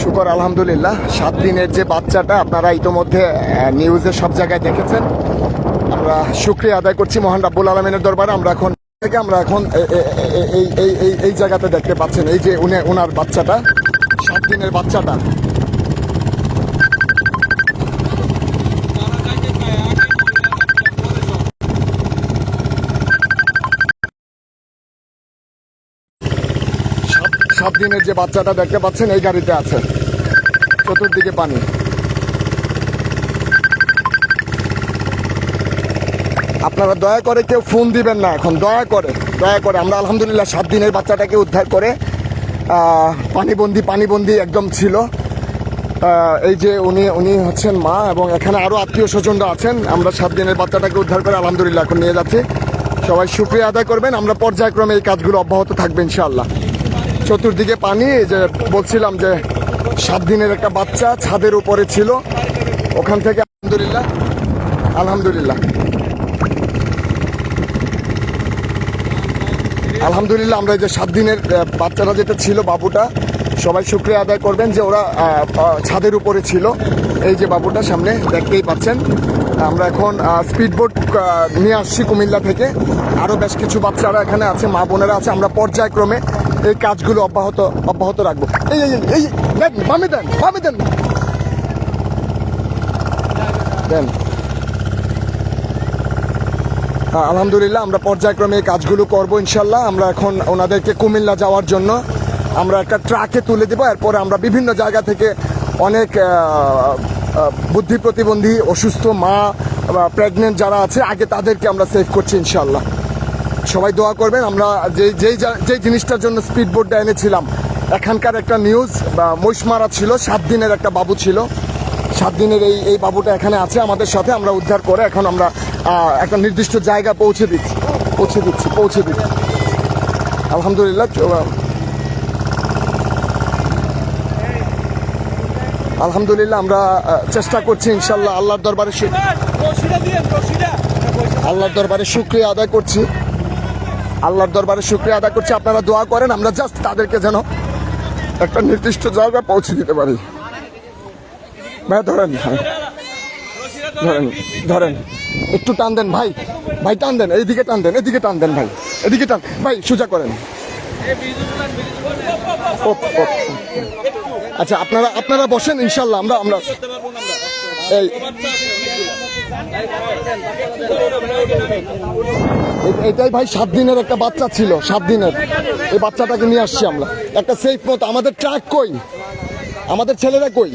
শুকর, আলহামদুলিল্লাহ। সাত দিনের যে বাচ্চাটা, আপনারা ইতোমধ্যে নিউজে সব জায়গায় দেখেছেন। আমরা শুক্রিয়া আদায় করছি মহান রাব্বুল আলমিনের দরবারে। আমরা এখন থেকে আমরা এখন এই এই এই জায়গাতে দেখতে পাচ্ছেন। এই যে উনি ওনার বাচ্চাটা, সাত দিনের বাচ্চাটা। সাত দিনের যে বাচ্চাটা দেখতে পাচ্ছেন, এই গাড়িতে আছে। চতুর্দিকে পানি। আপনারা দয়া করে কেউ ফোন দিবেন না এখন, দয়া করে দয়া করে। আমরা আলহামদুলিল্লাহ সাত দিনের বাচ্চাটাকে উদ্ধার করে পানিবন্দি পানিবন্দি একদম ছিল। এই যে উনি উনি হচ্ছেন মা এবং এখানে আরও আত্মীয় স্বজনরা আছেন। আমরা সাত দিনের বাচ্চাটাকে উদ্ধার করে আলহামদুলিল্লাহ এখন নিয়ে যাচ্ছি। সবাই শুক্রিয়া আদায় করবেন। আমরা পর্যায়ক্রমে এই কাজগুলো অব্যাহত থাকবে, ইনশাআল্লাহ। চতুর্দিকে পানি যে বলছিলাম যে সাত দিনের একটা বাচ্চা ছাদের উপরে ছিল, ওখান থেকে আলহামদুলিল্লাহ আলহামদুলিল্লাহ। আলহামদুলিল্লাহ আমরা এই যে সাত দিনের বাচ্চারা যেটা ছিল, বাবুটা সবাই শুক্রিয়া আদায় করবেন যে ওরা ছাদের উপরে ছিল। এই যে বাবুটা সামনে দেখতেই পাচ্ছেন। আমরা এখন স্পিড বোট নিয়ে আসছি কুমিল্লা থেকে। আরও বেশ কিছু বাচ্চারা এখানে আছে মা বোনেরা আছে। আমরা পর্যায়ক্রমে এই কাজগুলো অব্যাহত অব্যাহত রাখব। এই এই এই, দেন বামে দেন বামে দেন। দেন। আলহামদুলিল্লাহ আমরা পর্যায়ক্রমে এই কাজগুলো করব ইনশাল্লাহ। আমরা এখন ওনাদেরকে কুমিল্লা যাওয়ার জন্য আমরা একটা ট্রাকে তুলে দেবো, এরপরে আমরা বিভিন্ন জায়গা থেকে অনেক বুদ্ধি প্রতিবন্ধী, অসুস্থ মা প্রেগনেন্ট যারা আছে, আগে তাদেরকে আমরা সেভ করছি ইনশাল্লাহ সবাই দোয়া করবেন, আমরা যেই যেই যেই জিনিসটার জন্য স্পিড বোটটা এনেছিলাম, এখানকার একটা নিউজ বা মহিষমারা ছিল, সাত দিনের একটা বাবু ছিল। সাত দিনের এই এই বাবুটা এখানে আছে, আমাদের সাথে আমরা উদ্ধার করে এখন আমরা একটা নির্দিষ্ট জায়গা পৌঁছে দিচ্ছি পৌঁছে দিচ্ছি পৌঁছে দিচ্ছি। আলহামদুলিল্লাহ আলহামদুলিল্লাহ, আমরা চেষ্টা করছি ইনশাল্লাহ আল্লাহর দরবারে আল্লাহর দরবারে শুক্রিয়া আদায় করছি আল্লাহর দরবারে শুক্রিয়া আদায় করছি আপনারা দোয়া করেন, আমরা জাস্ট তাদেরকে যেন একটা নির্দিষ্ট জায়গায় পৌঁছে দিতে পারি ভাই, ধরেন। ধরেন ধরেন, একটু টান দেন ভাই ভাই, টান দেন, এইদিকে টান দেন, এদিকে টান দেন ভাই, এদিকে টান, ভাই, সোজা করেন। আচ্ছা আপনারা আপনারা বসেন, ইনশাল্লাহ, আমরা আমরা এই এটাই ভাই সাত দিনের একটা বাচ্চা ছিল, সাত দিনের। এই বাচ্চাটাকে নিয়ে আসছি আমরা। একটা সেফ মতো। আমাদের ট্রাক কই? আমাদের ছেলেরা কই?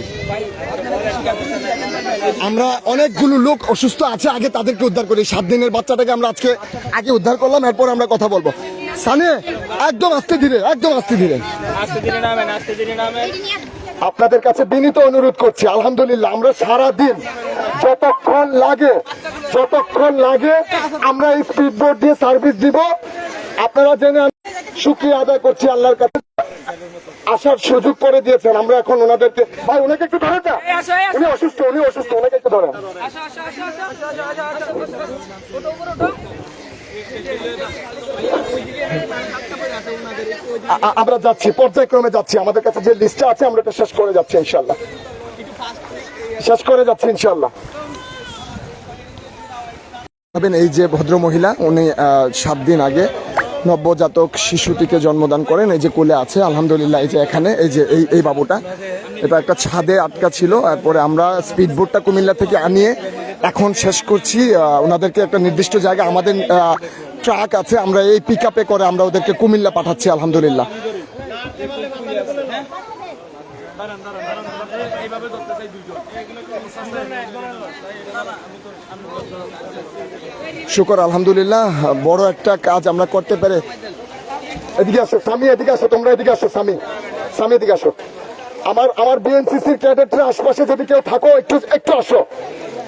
আমরা অনেকগুলো লোক অসুস্থ আছে, আগে তাদেরকে উদ্ধার করি। সাত দিনের বাচ্চাটাকে আমরা আজকে আগে উদ্ধার করলাম, এরপর আমরা কথা বলব। সানে একদম আস্তে ধীরে, একদম আস্তে ধীরে। ধীরে নামেন ধীরে নামেন। আপনাদের কাছে বিনীত অনুরোধ করছি আলহামদুলিল্লাহ আমরা সারা দিন যতক্ষণ লাগে যতক্ষণ লাগে আমরা এই স্পিড বোট দিয়ে সার্ভিস দিব আপনারা জেনে আমি শুক্রিয়া আদায় করছি আল্লাহর কাছে আসার সুযোগ করে দিয়েছেন আমরা এখন ওনাদেরকে ভাই ওনাকে একটু ধরে না উনি অসুস্থ উনি অসুস্থ ওনাকে একটু ধরেন আমরা যাচ্ছি, পর্যায়ক্রমে যাচ্ছি। আমাদের কাছে যে লিস্টটা আছে, আমরা এটা শেষ করে যাচ্ছি ইনশাল্লাহ শেষ করে যাচ্ছি ইনশাল্লাহ ভাবেন এই যে ভদ্র মহিলা, উনি সাত দিন আগে নবজাতক শিশুটিকে জন্মদান করেন। এই যে কোলে আছে, আলহামদুলিল্লাহ, এই যে এখানে, এই যে এই এই বাবুটা। এটা একটা ছাদে আটকা ছিল তারপরে আমরা স্পিড বোটটা কুমিল্লা থেকে আনিয়ে এখন শেষ করছি ওনাদেরকে একটা নির্দিষ্ট জায়গা, আমাদের ট্রাক আছে, আমরা এই পিক করে আমরা ওদেরকে কুমিল্লা পাঠাচ্ছি, আলহামদুলিল্লাহ। শুকর, আলহামদুলিল্লাহ, বড় একটা কাজ আমরা করতে পেরে এদিকে আসো, স্বামী, এদিকে আসো, তোমরা এদিকে আসো, স্বামী। স্বামী, এদিকে আসো। আমার আমার বিএনসিসির ক্যাডেটের আশপাশে যদি কেউ থাকো, একটু একটু আসো।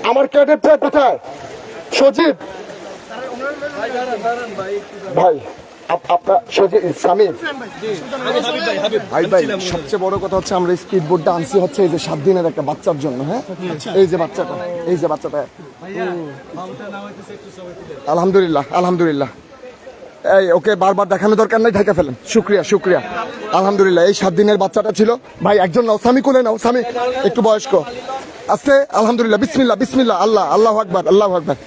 আমার ক্যাডেটটা কোথায়? সজীব। ভাই আপ- আপনার ভাই ভাই সবচেয়ে বড় কথা হচ্ছে আমরা স্পিড বোটটা আনছি হচ্ছে এই যে সাত দিনের একটা বাচ্চার জন্য হ্যাঁ? এই যে বাচ্চাটা এই যে বাচ্চাটা। আলহামদুলিল্লাহ আলহামদুলিল্লাহ। এই, ওকে বারবার দেখানো দরকার নাই ঢেকে ফেলেন। শুক্রিয়া শুক্রিয়া। আলহামদুলিল্লাহ, এই সাত দিনের বাচ্চাটা ছিল। ভাই, একজন নাও, স্বামী কোলে নাও, স্বামী, একটু বয়স্ক। আস্তে আলহামদুলিল্লাহ, বিসমিল্লাহ বিসমিল্লাহ, আল্লাহ আল্লাহ আকবার আল্লাহ আকবার।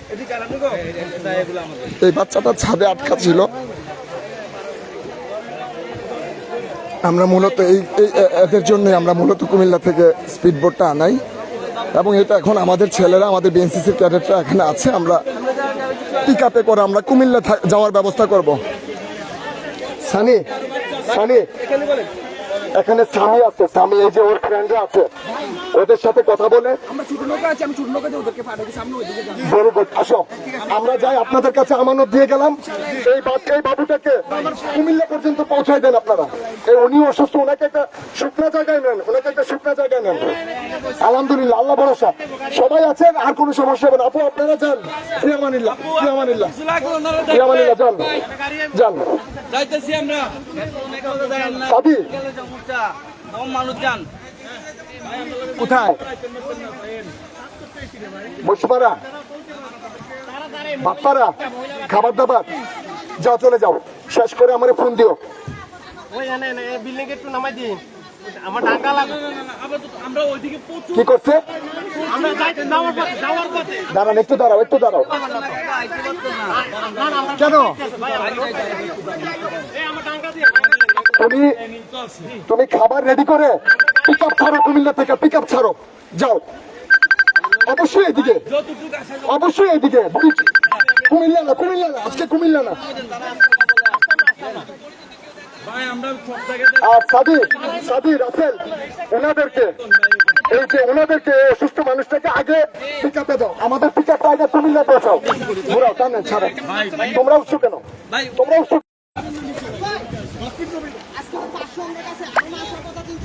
এই বাচ্চাটা ছাদে আটকা ছিল। আমরা মূলত এই এদের জন্যই আমরা মূলত কুমিল্লা থেকে স্পিড বোটটা আনাই। এবং এটা এখন আমাদের ছেলেরা, আমাদের বিএনসিসির ক্যাডেটরা এখানে আছে। আমরা পিক আপে করে আমরা কুমিল্লা যাওয়ার ব্যবস্থা করব। সানি সানি। এখানে স্বামী আছে স্বামী এই যে ওর ফ্রেন্ডরা আছে ওদের সাথে কথা বলে। আমরা ভেরি গুড আসো। যাই আপনাদের কাছে আমানত দিয়ে গেলাম। এই বাচ্চা এই বাবুটাকে কুমিল্লা পর্যন্ত পৌঁছায় দেন আপনারা। এই উনি অসুস্থ ওনাকে একটা শুকনা জায়গায় নেন ওনাকে একটা শুকনা জায়গায় নেন। আলহামদুলিল্লাহ আল্লাহ ভরসা। সবাই আছেন আর কোনো সমস্যা হবে না। আপু আপনারা যান। যান। যান। যাইতেছি আমরা। সাদি মানুষ যান কোথায়? বসুপাড়া বাপ্পারা? খাবার দাবার যাও চলে যাও। শেষ করে আমার ফোন দিও। কি করছে? আমরা যাইতে যাওয়ার পথে যাওয়ার পথে। দাঁড়ান একটু দাঁড়াও একটু দাঁড়াও। কেন? তুমি তুমি খাবার রেডি করে পিক আপ ছাড়ো কুমিল্লা থেকে পিক আপ ছাড়ো। যাও। অবশ্যই এদিকে। অবশ্যই এদিকে। কুমিল্লা না কুমিল্লা না, আজকে কুমিল্লা না। আর সাদি সাদি রাসেল, ওনাদেরকে, এই যে ওনাদেরকে, এই অসুস্থ মানুষটাকে আগে পিক আমাদের পিক কুমিল্লা ছাড়ো তোমরা উৎসুক কেন? তোমরা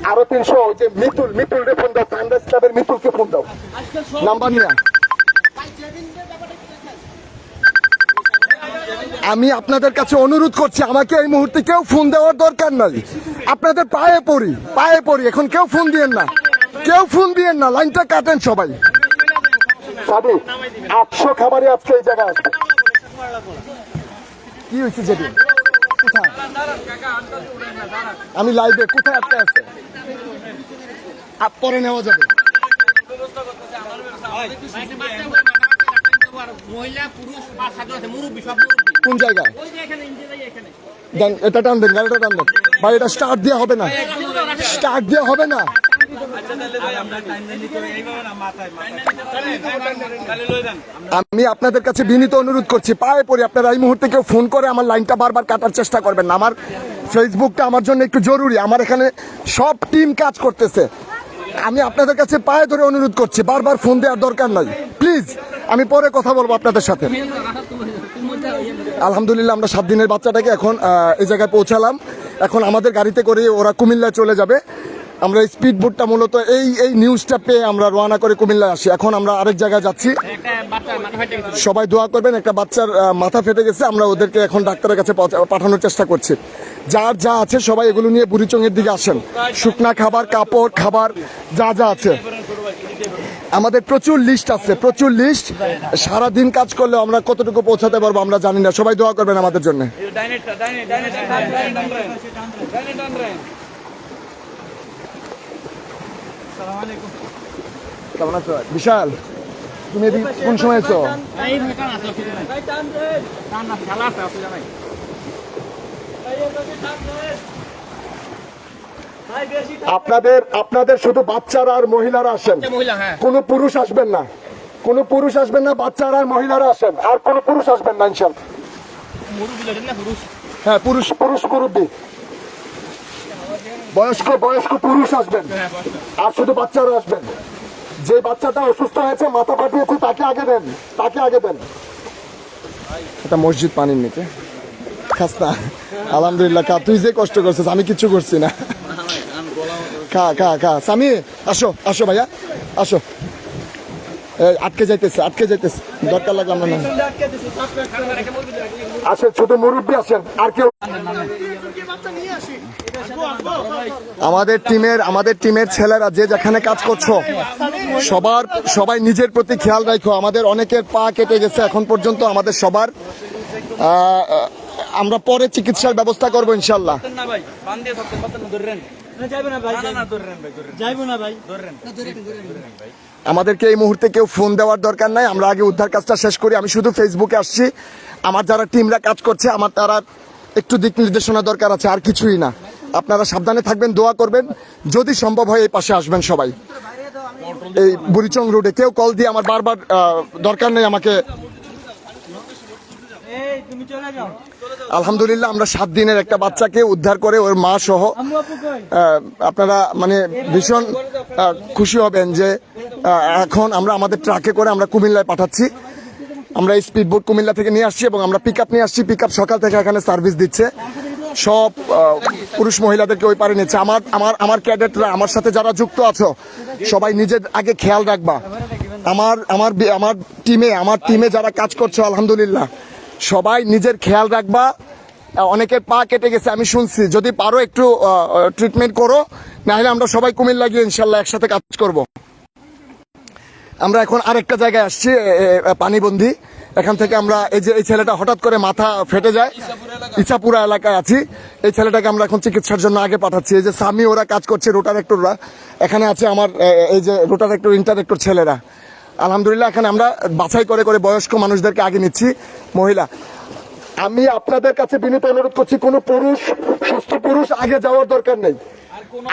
আরও তিনশো, ওই যে মিতুল মিতুল রে ফোন দাও সানরাইজ ক্লাবের মিতুলকে ফোন দাও। নাম্বার নিয়ে আমি আপনাদের কাছে অনুরোধ করছি, আমাকে এই মুহূর্তে কেউ ফোন দেওয়ার দরকার নাই। আপনাদের পায়ে পড়ি পায়ে পড়ি, এখন কেউ ফোন দিয়েন না। কেউ ফোন দিয়েন না, লাইনটা কাটেন সবাই। সাবি আটশো খাবারে আজকে এই জায়গায় আসবে। কি হয়েছে যেদিন? কোথায়? আমি লাইভে কোথায় আটকে আছে? পরে নেওয়া যাবে। কোন জায়গায়? দেন, এটা টান দেন, গাড়িটা টান দেন। এটা স্টার্ট দেওয়া হবে না। স্টার্ট দেওয়া হবে না। আমি আপনাদের কাছে বিনীত অনুরোধ করছি, পায়ে পড়ি আপনারা এই মুহূর্তে কেউ ফোন করে আমার লাইনটা বারবার কাটার চেষ্টা করবেন। আমার ফেসবুকটা আমার জন্য একটু জরুরি। আমার এখানে সব টিম কাজ করতেছে। আমি আপনাদের কাছে পায়ে ধরে অনুরোধ করছি, বারবার ফোন দেওয়ার দরকার নাই। প্লিজ আমি পরে কথা বলব আপনাদের সাথে। আলহামদুলিল্লাহ, আমরা সাত দিনের বাচ্চাটাকে এখন এই জায়গায় পৌঁছালাম। এখন আমাদের গাড়িতে করে ওরা কুমিল্লায় চলে যাবে। আমরা স্পিড বোটটা মূলত এই এই নিউজটা পেয়ে আমরা রওনা করে কুমিল্লায় আসি। এখন আমরা আরেক জায়গায় যাচ্ছি। সবাই দোয়া করবেন, একটা বাচ্চার মাথা ফেটে গেছে, আমরা ওদেরকে এখন ডাক্তারের কাছে পাঠানোর চেষ্টা করছি। যার যা আছে সবাই এগুলো নিয়ে বুড়িচঙ্গের দিকে আসেন। শুকনা খাবার, কাপড়, খাবার, যা যা আছে। আমাদের প্রচুর লিস্ট আছে, প্রচুর লিস্ট সারা দিন কাজ করলে আমরা কতটুকু পৌঁছাতে পারব আমরা জানি না। সবাই দোয়া করবেন আমাদের জন্য। কেমন আছো? বিশাল। তুমি কোন সময় আছো? আপনাদের আপনাদের শুধু বাচ্চারা আর মহিলারা আসেন। মহিলা হ্যাঁ। কোনো পুরুষ আসবেন না। কোনো পুরুষ আসবেন না বাচ্চারা আর মহিলারা আসেন। আর কোনো পুরুষ আসবেন না ইনশাল হ্যাঁ পুরুষ পুরুষ মুরব্বী। বয়স্ক বয়স্ক পুরুষ আসবেন। আর শুধু বাচ্চারা আসবেন। যে বাচ্চাটা অসুস্থ হয়েছে মাথা পাঠিয়েছে তাকে আগে দেন তাকে আগে দেন। এটা মসজিদ পানির নিচে। খাস না। আলহামদুলিল্লাহ খা। তুই যে কষ্ট করছিস আমি কিচ্ছু করছি না। খা খা খা। সামি আসো আসো ভাইয়া আসো। আটকে যাইতেছে আটকে যাইতেছে। দরকার লাগলাম না আসেন শুধু মুরব্বী আসেন আর কেউ আমাদের টিমের আমাদের টিমের ছেলেরা যে যেখানে কাজ করছ সবার সবাই নিজের প্রতি খেয়াল রাখো। আমাদের অনেকের পা কেটে গেছে এখন পর্যন্ত আমাদের সবার আমরা পরে চিকিৎসার ব্যবস্থা করব ইনশাল্লাহ না ভাই বান দিয়ে ধরতে পারতেন না ধরেন যাইবে না ভাই না না ধরেন ভাই ধরেন যাইবো না ভাই। ধরেন আমাদেরকে এই মুহূর্তে কেউ ফোন দেওয়ার দরকার নাই আমরা আগে উদ্ধার কাজটা শেষ করি আমি শুধু ফেসবুকে আসছি। আমার যারা টিমরা কাজ করছে আমার তারা একটু দিক নির্দেশনা দরকার আছে আর কিছুই না। আপনারা সাবধানে থাকবেন দোয়া করবেন। যদি সম্ভব হয় এই পাশে আসবেন সবাই। এই বুড়িচং রোডে কেউ কল দিয়ে আমার বারবার দরকার নেই আমাকে আলহামদুলিল্লাহ আমরা সাত দিনের একটা বাচ্চাকে উদ্ধার করে ওর মা সহ আপনারা মানে ভীষণ খুশি হবেন যে এখন আমরা আমাদের ট্রাকে করে আমরা কুমিল্লায় পাঠাচ্ছি। আমরা এই স্পিড বোট কুমিল্লা থেকে নিয়ে আসছি এবং আমরা পিক আপ নিয়ে আসছি। পিক আপ সকাল থেকে এখানে সার্ভিস দিচ্ছে। সব পুরুষ মহিলাদেরকে ওই পারে নিচ্ছে। আমার আমার আমার ক্যাডেটরা আমার সাথে যারা যুক্ত আছো সবাই নিজের আগে খেয়াল রাখবা। আমার আমার আমার টিমে আমার টিমে যারা কাজ করছ আলহামদুলিল্লাহ। সবাই নিজের খেয়াল রাখবা। অনেকের পা কেটে গেছে, আমি শুনছি। যদি পারো একটু ট্রিটমেন্ট করো, নাহলে আমরা সবাই কুমির গিয়ে ইনশাল্লাহ একসাথে কাজ করব। আমরা এখন আরেকটা জায়গায় আসছি পানিবন্দি। এখান থেকে আমরা, এই যে এই ছেলেটা হঠাৎ করে মাথা ফেটে যায় ইচ্ছাপুরা এলাকায় আছি। এই ছেলেটাকে আমরা এখন চিকিৎসার জন্য আগে পাঠাচ্ছি। এই যে স্বামী ওরা কাজ করছে রোটারেক্টররা। এখানে আছে আমার এই যে রোটারেক্টর, ইন্টারেক্টর ছেলেরা। আলহামদুলিল্লাহ এখানে আমরা বাছাই করে করে বয়স্ক মানুষদেরকে আগে নিচ্ছি। মহিলা আমি আপনাদের কাছে বিনীত অনুরোধ করছি কোনো পুরুষ সুস্থ পুরুষ আগে যাওয়ার দরকার নেই।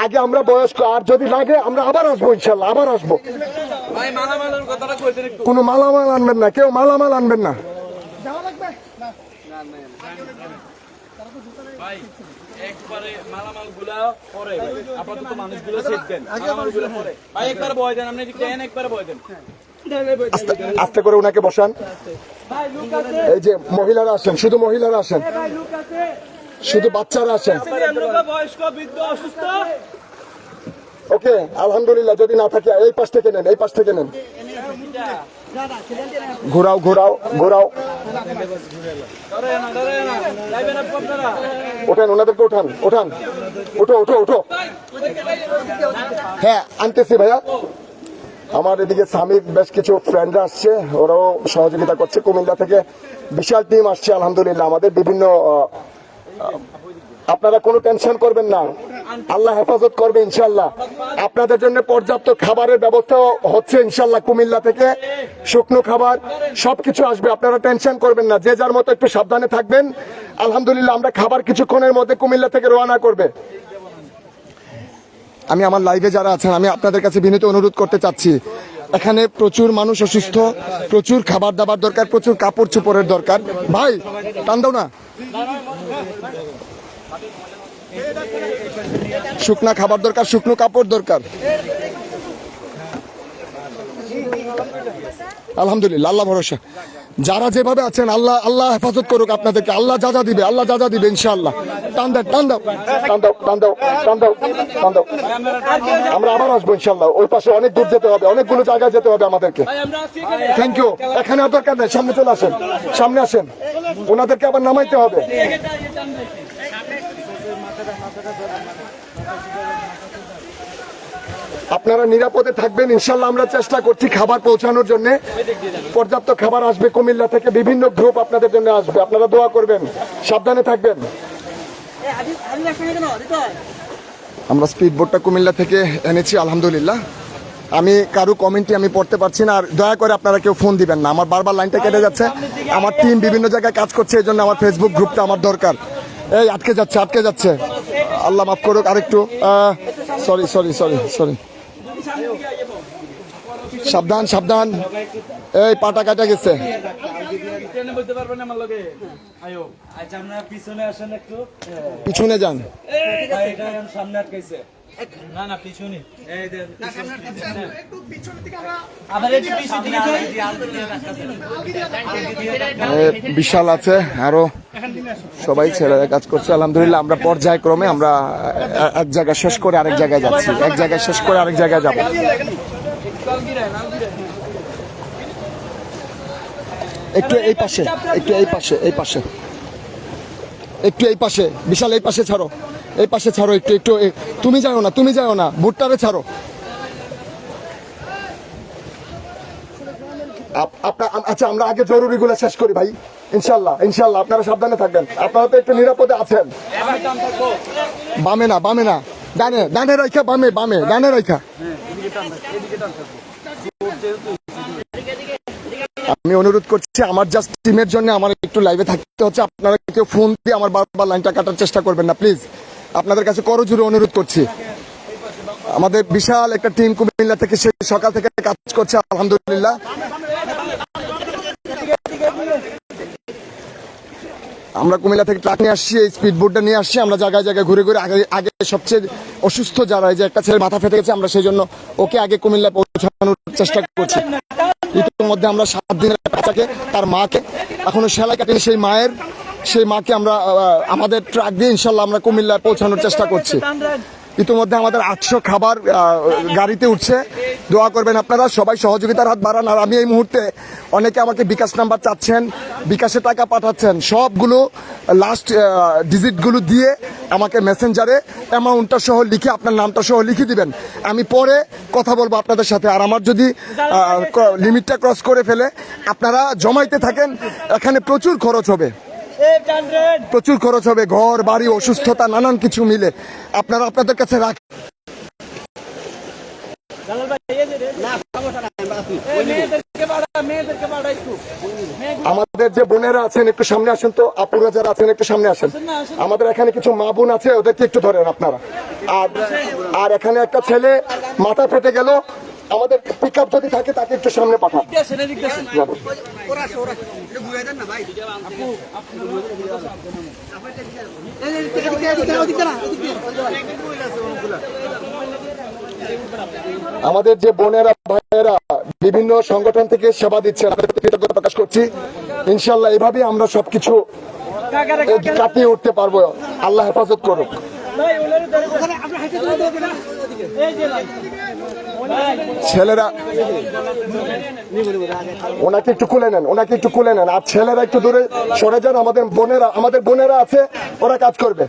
আগে আমরা বয়স্ক আর যদি লাগে আমরা আবার আসব ইনশাল্লাহ আবার আসব। ভাই মালামালের কথাটা কইতেন একটু। কোনো মালামাল আনবেন না কেউ মালামাল আনবেন না। একবারে মালামালগুলা পরে আপাতত মানুষগুলো সেট দেন। মালামালগুলো পরে। ভাই একবার বয় দেন আপনি দেন একবার বয় দেন। আস্তে করে ওনাকে বসান। এই যে মহিলারা আসেন, শুধু মহিলারা আসেন। শুধু বাচ্চারা আসেন। ওকে, আলহামদুলিল্লাহ, যদি না থাকে, এই পাশ থেকে নেন, এই পাশ থেকে নেন। ঘোরাও ঘোরাও ঘোরাও। ওঠান, ওনাদেরকে ওঠান ওঠান। ওঠো ওঠো ওঠো হ্যাঁ আনতেছি ভাইয়া। আমার এদিকে স্বামীর বেশ কিছু ফ্রেন্ডরা আসছে, ওরাও সহযোগিতা করছে। কুমিল্লা থেকে বিশাল টিম আসছে, আলহামদুলিল্লাহ। আমাদের বিভিন্ন আপনারা কোনো টেনশন করবেন না। আল্লাহ হেফাজত করবে ইনশাল্লাহ আপনাদের জন্য পর্যাপ্ত খাবারের ব্যবস্থা হচ্ছে ইনশাল্লাহ কুমিল্লা থেকে। শুকনো খাবার, সবকিছু আসবে, আপনারা টেনশন করবেন না। যে যার মতো একটু সাবধানে থাকবেন। আলহামদুলিল্লাহ, আমরা খাবার কিছুক্ষণের মধ্যে কুমিল্লা থেকে রওনা করবে। আমি আমার লাইভে যারা আছেন, আমি আপনাদের কাছে বিনীত অনুরোধ করতে চাচ্ছি। এখানে প্রচুর মানুষ অসুস্থ, প্রচুর খাবার দাবার দরকার, প্রচুর কাপড় চোপড়ের দরকার। ভাই, টান দাও না। শুকনা খাবার দরকার, শুকনো কাপড় দরকার। আলহামদুলিল্লাহ, আল্লাহ ভরসা। যারা যেভাবে আছেন, আল্লাহ আল্লাহ হেফাজত করুক আপনাদেরকে। আল্লাহ যা যা দিবে, আল্লাহ যা যা দিবে, ইনশাআল্লাহ। টান দাও টান দাও টান দাও টান দাও টান দাও টান দাও। আমরা আবার আসব ইনশাল্লাহ ওই পাশে অনেক দূর যেতে হবে, অনেকগুলো জায়গায় যেতে হবে আমাদেরকে। থ্যাংক ইউ এখানে দরকার নেই, সামনে চলে আসেন, সামনে আসেন। ওনাদেরকে আবার নামাইতে হবে। আপনারা নিরাপদে থাকবেন ইনশাল্লাহ আমরা চেষ্টা করছি খাবার পৌঁছানোর জন্য। পর্যাপ্ত খাবার আসবে কুমিল্লা থেকে, বিভিন্ন গ্রুপ আপনাদের জন্য আসবে। আপনারা দোয়া করবেন, সাবধানে থাকবেন। আমরা স্পিড বোটটা কুমিল্লা থেকে এনেছি, আলহামদুলিল্লাহ। আমি কারও কমেন্টই আমি পড়তে পারছি না, আর দয়া করে আপনারা কেউ ফোন দিবেন না। আমার বারবার লাইনটা কেটে যাচ্ছে। আমার টিম বিভিন্ন জায়গায় কাজ করছে এই জন্য আমার ফেসবুক গ্রুপটা আমার দরকার। এই, আটকে যাচ্ছে আটকে যাচ্ছে। আল্লাহ মাফ করুক আরেকটু সরি সরি সরি সরি সাবধান সাবধান। এই পাটা কাটা গেছে। আচ্ছা আপনারা পিছনে আসেন একটু। পিছনে যান। সামনে আটকাইছে। না না পিছনে এই যে আবার একটু পিছন দিকে বিশাল আছে আরও সবাই ছেলেরা কাজ করছে। আলহামদুলিল্লাহ আমরা পর্যায়ক্রমে আমরা এক জায়গায় শেষ করে আরেক জায়গায় যাচ্ছি। এক জায়গায় শেষ করে আরেক জায়গায় যাব। একটু এই পাশে একটু এই পাশে এই পাশে। একটু এই পাশে বিশাল এই পাশে ছাড়ো। এই পাশে ছাড়ো একটু একটু তুমি যাও না, তুমি যাও না ভুট্টারে ছাড়ো। আচ্ছা আমরা আগে জরুরিগুলো শেষ করি ভাই, ইনশাল্লাহ ইনশাল্লাহ, আপনারা সাবধানে থাকবেন, আপনারা তো একটু নিরাপদে আছেন। বামে না বামে না, ডানে ডানে রাইখা, বামে বামে, ডানে রাইখা। আমি অনুরোধ করছি, আমার জাস্ট টিমের জন্য আমার একটু লাইভে থাকতে হচ্ছে, আপনারা কেউ ফোন দিয়ে আমার বারবার লাইনটা কাটার চেষ্টা করবেন না প্লিজ আপনাদের কাছে করজোরে অনুরোধ করছি। আমাদের বিশাল একটা টিম কুমিল্লা থেকে সে সকাল থেকে কাজ করছে, আলহামদুলিল্লাহ। আমরা কুমিল্লা থেকে ট্রাক নিয়ে আসছি, এই স্পিড বোটটা নিয়ে আসছি, আমরা জায়গায় জায়গায় ঘুরে ঘুরে আগে আগে সবচেয়ে অসুস্থ যারা যে একটা ছেলে মাথা ফেটে গেছে, আমরা সেই জন্য ওকে আগে কুমিল্লা পৌঁছানোর চেষ্টা করছি। ইতিমধ্যে আমরা সাত দিনের বাচ্চাকে, তার মাকে, এখনও সেলাই কাটেনি, সেই মায়ের সেই মাকে আমরা আমাদের ট্রাক দিয়ে ইনশাল্লাহ আমরা কুমিল্লায় পৌঁছানোর চেষ্টা করছি। ইতিমধ্যে আমাদের আটশো খাবার গাড়িতে উঠছে। দোয়া করবেন আপনারা, সবাই সহযোগিতার হাত বাড়ান। আর আমি এই মুহূর্তে অনেকে আমাকে বিকাশ নাম্বার চাচ্ছেন, বিকাশে টাকা পাঠাচ্ছেন। সবগুলো লাস্ট ডিজিটগুলো দিয়ে আমাকে মেসেঞ্জারে অ্যামাউন্টটা সহ লিখে, আপনার নামটা সহ লিখে দিবেন। আমি পরে কথা বলব আপনাদের সাথে। আর আমার যদি লিমিটটা ক্রস করে ফেলে, আপনারা জমাইতে থাকেন, এখানে প্রচুর খরচ হবে। প্রচুর খরচ হবে ঘর বাড়ি অসুস্থতা নানান কিছু মিলে। আপনারা আপনাদের কাছে রাখ আমাদের যে বোনেরা আছেন একটু সামনে আসেন তো। আপুরা যারা আছেন একটু সামনে আসেন। আমাদের এখানে কিছু মা বোন আছে ওদেরকে একটু ধরেন আপনারা। আর আর এখানে একটা ছেলে মাথা ফেটে গেল আমাদের পিক আপ যদি থাকে তাকে একটু সামনে পাঠান আমাদের যে বোনেরা ভাইয়েরা বিভিন্ন সংগঠন থেকে সেবা দিচ্ছে কৃতজ্ঞতা প্রকাশ করছি ইনশাল্লাহ এভাবে আমরা সবকিছু কাটিয়ে উঠতে পারব আল্লাহ হেফাজত করুক ছেলেরা, ওনাকে একটু খুলে নেন, ওনাকে একটু খুলে নেন। আর ছেলেরা একটু দূরে সরে যান, আমাদের বোনেরা আমাদের বোনেরা আছে, ওরা কাজ করবে।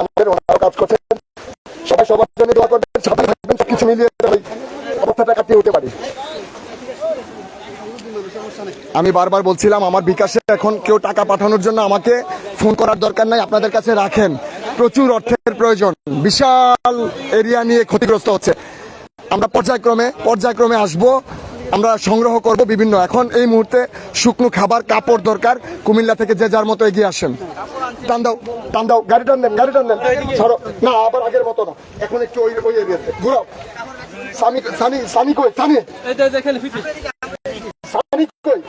আমাদের ওনারা কাজ করছেন। সবাই সবার জন্য কিছু মিলিয়ে ওই অবস্থাটা কাটিয়ে উঠতে পারি আমি বারবার বলছিলাম, আমার বিকাশে এখন কেউ টাকা পাঠানোর জন্য আমাকে ফোন করার দরকার নাই, আপনাদের কাছে রাখেন। প্রচুর অর্থের প্রয়োজন। বিশাল এরিয়া নিয়ে ক্ষতিগ্রস্ত হচ্ছে। আমরা পর্যায়ক্রমে পর্যায়ক্রমে আসব, আমরা সংগ্রহ করব বিভিন্ন। এখন এই মুহূর্তে শুকনো খাবার, কাপড় দরকার। কুমিল্লা থেকে যে যার মতো এগিয়ে আসেন। টান দাও টান দাও, গাড়ি টান দেন, গাড়ি টান দেন। না, আবার আগের মতো না। এখন একটু ওই ওই এরিয়াতে। ঘুরাও। সানি সানি কই? সানি সানি কই